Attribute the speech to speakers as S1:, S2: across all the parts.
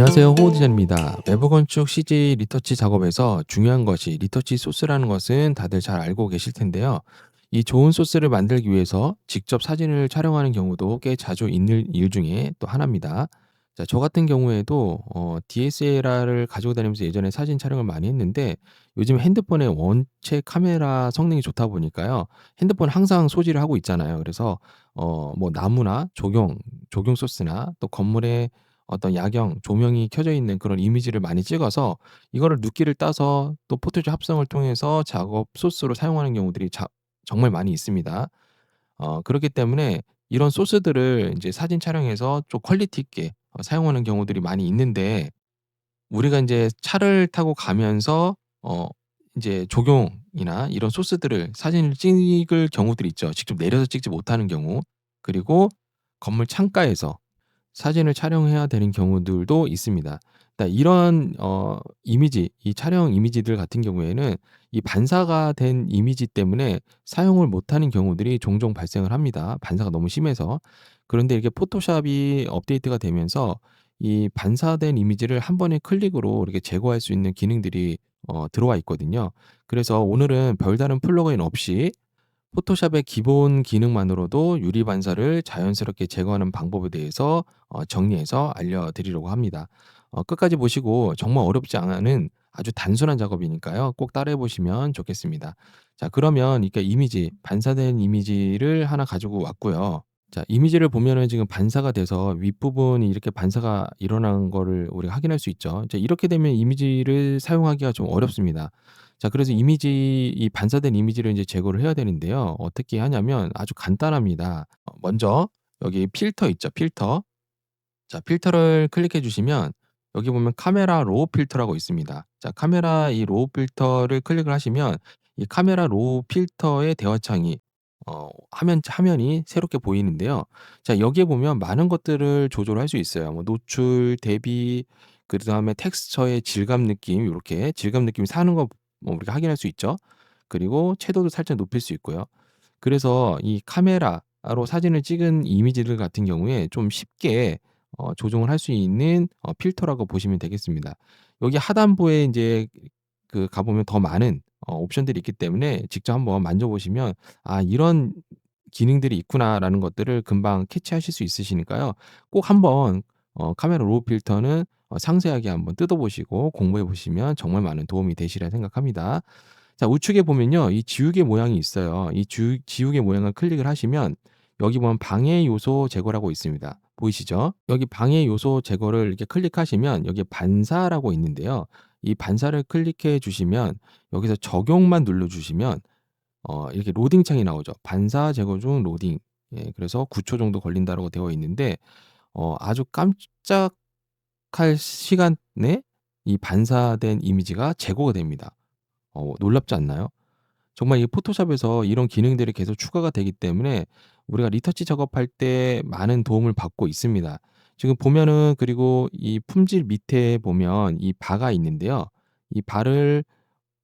S1: 안녕하세요. 호우디자입니다. 외부 건축 CG 리터치 작업에서 중요한 것이 리터치 소스라는 것은 다들 잘 알고 계실 텐데요. 이 좋은 소스를 만들기 위해서 직접 사진을 촬영하는 경우도 꽤 자주 있는 이유 중에 또 하나입니다. 자, 저 같은 경우에도 어, DSLR을 가지고 다니면서 예전에 사진 촬영을 많이 했는데 요즘 핸드폰에 원체 카메라 성능이 좋다 보니까요. 핸드폰 항상 소지를 하고 있잖아요. 그래서 어, 뭐 나무나 조경, 조경 소스나 또 건물에 어떤 야경, 조명이 켜져 있는 그런 이미지를 많이 찍어서 이거를 눕기를 따서 또 포토샵 합성을 통해서 작업 소스로 사용하는 경우들이 자, 정말 많이 있습니다. 어, 그렇기 때문에 이런 소스들을 이제 사진 촬영해서 좀 퀄리티 있게 어, 사용하는 경우들이 많이 있는데 우리가 인제 차를 타고 가면서 어 인제 조경이나 이런 소스들을 사진을 찍을 경우들이 있죠. 직접 내려서 찍지 못하는 경우. 그리고 건물 창가에서 사진을 촬영해야 되는 경우들도 있습니다. 그러니까 이런 어 이미지, 이 촬영 이미지들 같은 경우에는 이 반사가 된 이미지 때문에 사용을 못하는 경우들이 종종 발생을 합니다, 반사가 너무 심해서. 그런데 이렇게 포토샵이 업데이트가 되면서 이 반사된 이미지를 한 번의 클릭으로 이렇게 제거할 수 있는 기능들이 어 들어와 있거든요. 그래서 오늘은 별다른 플러그인 없이 포토샵의 기본 기능만으로도 유리 반사를 자연스럽게 제거하는 방법에 대해서 어 정리해서 알려드리려고 합니다. 어 끝까지 보시고 정말 어렵지 않은 아주 단순한 작업이니까요. 꼭 따라해 보시면 좋겠습니다. 자 그러면 이렇게 이미지 반사된 이미지를 하나 가지고 왔고요. 자 이미지를 보면은 지금 반사가 돼서 윗부분이 이렇게 반사가 일어난 거를 우리가 확인할 수 있죠. 이제 이렇게 되면 이미지를 사용하기가 좀 어렵습니다. 자 그래서 이미지 이 반사된 이미지를 인제 제거를 해야 되는데요. 어떻게 하냐면 아주 간단합니다. 어 먼저 여기 필터 있죠, 필터. 자 필터를 클릭해 주시면 여기 보면 카메라 로우 필터라고 있습니다. 자 카메라 이 로우 필터를 클릭을 하시면 이 카메라 로우 필터의 대화창이 어 화면 화면이 새롭게 보이는데요. 자 여기에 보면 많은 것들을 조절할 수 있어요. 뭐 노출, 대비 그다음에 텍스처의 질감 느낌 요렇게 질감 느낌이 사는 거 뭐 우리가 확인할 수 있죠. 그리고 채도도 살짝 높일 수 있고요. 그래서 이 카메라로 사진을 찍은 이미지들 같은 경우에 좀 쉽게 어 조정을 할 수 있는 어 필터라고 보시면 되겠습니다. 여기 하단부에 인제 그 가 보면 더 많은 어 옵션들이 있기 때문에 직접 한번 만져 보시면 '아 이런 기능들이 있구나.'라는 것들을 금방 캐치하실 수 있으시니까요. 꼭 한번 어 카메라 로우 필터는 어 상세하게 한번 뜯어 보시고 공부해 보시면 정말 많은 도움이 되시리라 생각합니다. 자 우측에 보면요. 이 지우개 모양이 있어요. 이주 지우개 모양을 클릭을 하시면 여기 보면 방해 요소 제거라고 있습니다. 보이시죠? 여기 방해 요소 제거를 이렇게 클릭하시면 여기에 반사라고 있는데요. 이 반사를 클릭해 주시면 여기서 적용만 눌러 주시면 어 이렇게 로딩 창이 나오죠. 반사 제거 중 로딩. 예 그래서 9초 정도 걸린다라고 되어 있는데 어 아주 깜짝할 시간에 이 반사된 이미지가 제거가 됩니다. 어 놀랍지 않나요? 정말 이 포토샵에서 이런 기능들이 계속 추가가 되기 때문에 우리가 리터치 작업할 때 많은 도움을 받고 있습니다. 지금 보면은 그리고 이 품질 밑에 보면 이 바가 있는데요. 이 바를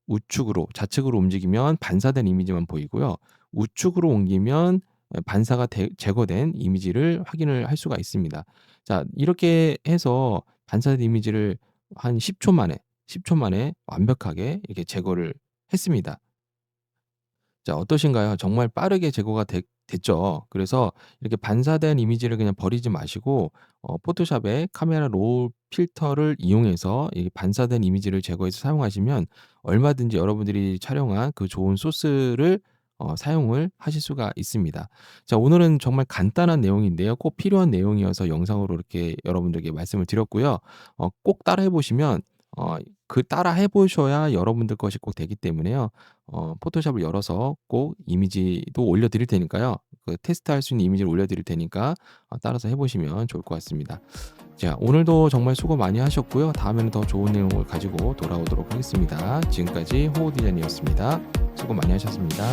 S1: 우측으로 좌측으로 움직이면 반사된 이미지만 보이고요. 우측으로 옮기면 어 반사가 되 제거된 이미지를 확인을 할 수가 있습니다. 자 이렇게 해서 반사된 이미지를 한 10 초 만에 10 초 만에 완벽하게 이렇게 제거를 했습니다. 자 어떠신가요? 정말 빠르게 제거가 됐 됐죠. 그래서 이렇게 반사된 이미지를 그냥 버리지 마시고 어 포토샵의 카메라 롤 필터를 이용해서 이 반사된 이미지를 제거해서 사용하시면 얼마든지 여러분들이 촬영한 그 좋은 소스를 어 사용을 하실 수가 있습니다. 자 오늘은 정말 간단한 내용인데요. 꼭 필요한 내용이어서 영상으로 이렇게 여러분들에게 말씀을 드렸고요. 어 꼭 따라해 보시면 어 그 따라 해 보셔야 여러분들 것이 꼭 되기 때문에요. 어 포토샵을 열어서 꼭 이미지도 올려 드릴 테니까요. 그 테스트할 수 있는 이미지를 올려 드릴 테니까 어 따라서 해 보시면 좋을 것 같습니다. 자 오늘도 정말 수고 많이 하셨고요. 다음에는 더 좋은 내용을 가지고 돌아오도록 하겠습니다. 지금까지 호우 디자인이었습니다. 수고 많이 하셨습니다.